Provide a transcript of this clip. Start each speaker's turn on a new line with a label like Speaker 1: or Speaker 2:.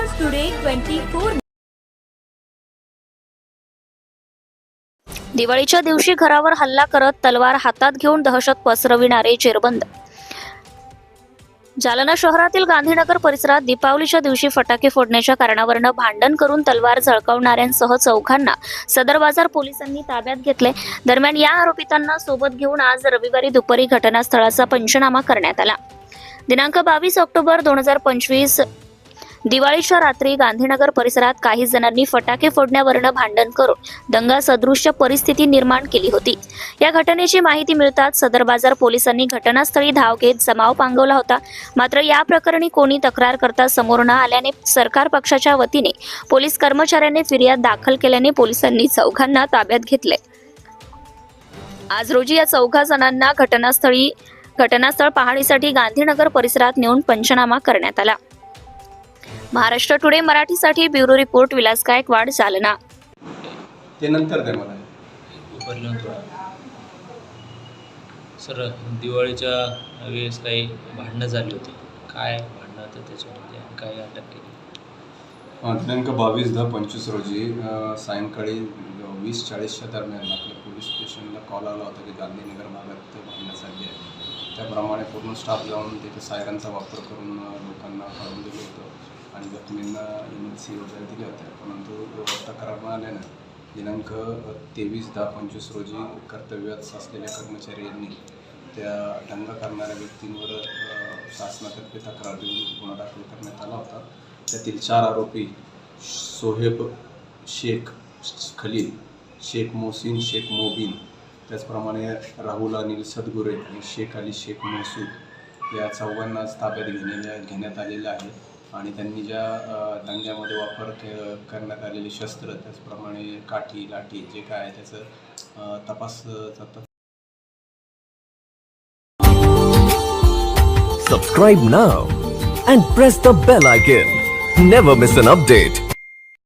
Speaker 1: Maharashtra today twenty four
Speaker 2: दिवाळीच्या दिवशी घरावर हल्ला करत तलवार हातात घेऊन दहशत पसरविणारे चेरबंद जालना शहरातील गांधीनगर परिसरात दीपावलीच्या दिवशी फटाके फोडण्याच्या कारणावरनं भांडण करून तलवार झळकावणाऱ्यांसह चौघांना सदर बाजार पोलिसांनी ताब्यात घेतले दरम्यान या आरोपितांना सोबत घेऊन आज रविवारी दुपारी घटनास्थळाचा पंचनामा करण्यात आला. दिनांक बावीस ऑक्टोबर दोन हजार पंचवीस दिवाळीच्या रात्री गांधीनगर परिसरात काही जणांनी फटाके फोडण्यावरनं भांडण करून दंगा सदृश्य परिस्थिती निर्माण केली होती. या घटनेची माहिती मिळताच सदर बाजार पोलिसांनी घटनास्थळी धाव घेत जमाव पांगवला होता. मात्र या प्रकरणी कोणी तक्रार करता समोर न आल्याने सरकार पक्षाच्या वतीने पोलीस कर्मचाऱ्यांनी फिर्याद दाखल केल्याने पोलिसांनी चौघांना ताब्यात घेतले. आज रोजी या चौघा जणांना घटनास्थळी घटनास्थळ पाहणीसाठी गांधीनगर परिसरात नेऊन पंचनामा करण्यात आला. महाराष्ट्र टुडे मराठीसाठी ब्युरो रिपोर्ट विलास गायकवाड जालना.
Speaker 3: ते नंतर द्या मला
Speaker 4: सर दिवाळीच्या वेळेस काही भांडणं झाली होती. काय भांडणं होतं त्याच्यामध्ये आणि काय अटक केली?
Speaker 3: दिनांक बावीस दहा पंचवीस रोजी सायंकाळी वीस चाळीसच्या दरम्यान आपल्या पोलीस स्टेशनला कॉल आला होता की गांधीनगर भागात भांडणं झाली आहे. त्याप्रमाणे पूर्ण स्टाफ जाऊन तिथे सायरनचा वापर करून होतं आणि जखमींना वगैरे दिल्या होत्या परंतु तक्रार आल्यानं दिनांक तेवीस दहा पंचवीस रोजी कर्तव्यात असलेल्या कर्मचाऱ्यांनी त्या दंगा करणाऱ्या व्यक्तींवर शासनातर्फे तक्रार देऊन गुन्हा दाखल करण्यात आला होता त्यातील चार आरोपी सोहेब शेख खलील शेख मोहसिन शेख मोबिन त्याचप्रमाणे राहुल अनिल सदगुरे आणि शेख अली शेख महसूद या चौघांना ताब्यात घेण्याच्या घेण्यात आलेल्या आहे आणि त्यांनी ज्या अ, दंग्यामध्ये वापर के करण्यात आलेले शस्त्र त्याचप्रमाणे काठी लाठी जे काय आहे त्याचं तपास
Speaker 5: subscribe now and press the bell icon never miss an update.